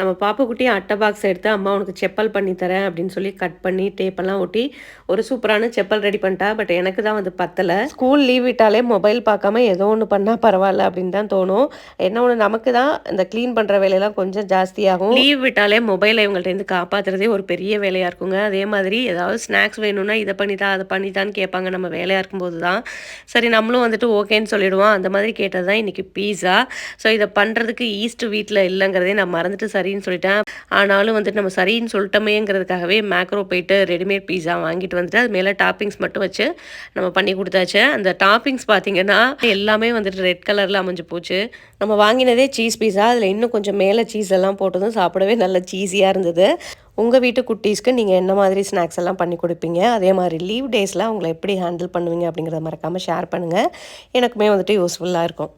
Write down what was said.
நம்ம பாப்புக்குட்டி அட்டை பாக்ஸ் எடுத்து அம்மா உனக்கு செப்பல் பண்ணி தரேன் அப்படின்னு சொல்லி கட் பண்ணி டேப்பெல்லாம் ஒட்டி ஒரு சூப்பரான செப்பல் ரெடி பண்ணிட்டா. பட் எனக்கு தான் வந்து பத்தலை. ஸ்கூல் லீவ் விட்டாலே மொபைல் பார்க்காம ஏதோ ஒன்று பண்ணால் பரவாயில்ல அப்படின்னு தான் தோணும். என்ன ஒன்று நமக்கு தான் இந்த க்ளீன் பண்ணுற வேலையெல்லாம் கொஞ்சம் ஜாஸ்தியாகும். லீவ் விட்டாலே மொபைலை இவங்கள்ட்டேருந்து காப்பாற்றுறதே ஒரு பெரிய வேலையாக இருக்குங்க. அதே மாதிரி ஏதாவது ஸ்நாக்ஸ் வேணும்னா இதை பண்ணித்தா அதை பண்ணித்தான்னு கேட்பாங்க நம்ம வேலையாக இருக்கும்போது தான். சரி நம்மளும் வந்துட்டு ஓகேன்னு சொல்லிடுவோம். அந்த மாதிரி கேட்டது தான் இன்றைக்கி பீஸா ஸோ இதை பண்ணுறதுக்கு ஈஸ்ட் வீட்டில் இல்லைங்கிறதே நான் மறந்துட்டு சரின்னு சொல்லிட்டேன். ஆனாலும் வந்துட்டு நம்ம சரின்னு சொல்லிட்டோமேங்கிறதுக்காகவே மேக்ரோ போயிட்டு ரெடிமேட் பீஸா வாங்கிட்டு வந்துட்டு அது மேலே டாப்பிங்ஸ் மட்டும் வச்சு நம்ம பண்ணி கொடுத்தாச்சு. அந்த டாப்பிங்ஸ் பார்த்தீங்கன்னா எல்லாமே வந்துட்டு ரெட் கலரில் அமைஞ்சு போச்சு. நம்ம வாங்கினதே சீஸ் பீஸா அதில் இன்னும் கொஞ்சம் மேலே சீஸ் எல்லாம் போட்டதும் சாப்பிடவே நல்ல சீஸியாக இருந்தது. உங்கள் வீட்டு குட்டீஸ்க்கு நீங்கள் என்ன மாதிரி ஸ்நாக்ஸ் எல்லாம் பண்ணி கொடுப்பீங்க? அதே மாதிரி லீவ் டேஸில் அவங்கள எப்படி ஹேண்டில் பண்ணுவீங்க அப்படிங்கிறத மறக்காமல் ஷேர் பண்ணுங்கள் எனக்குமே வந்துட்டு யூஸ்ஃபுல்லாக இருக்கும்.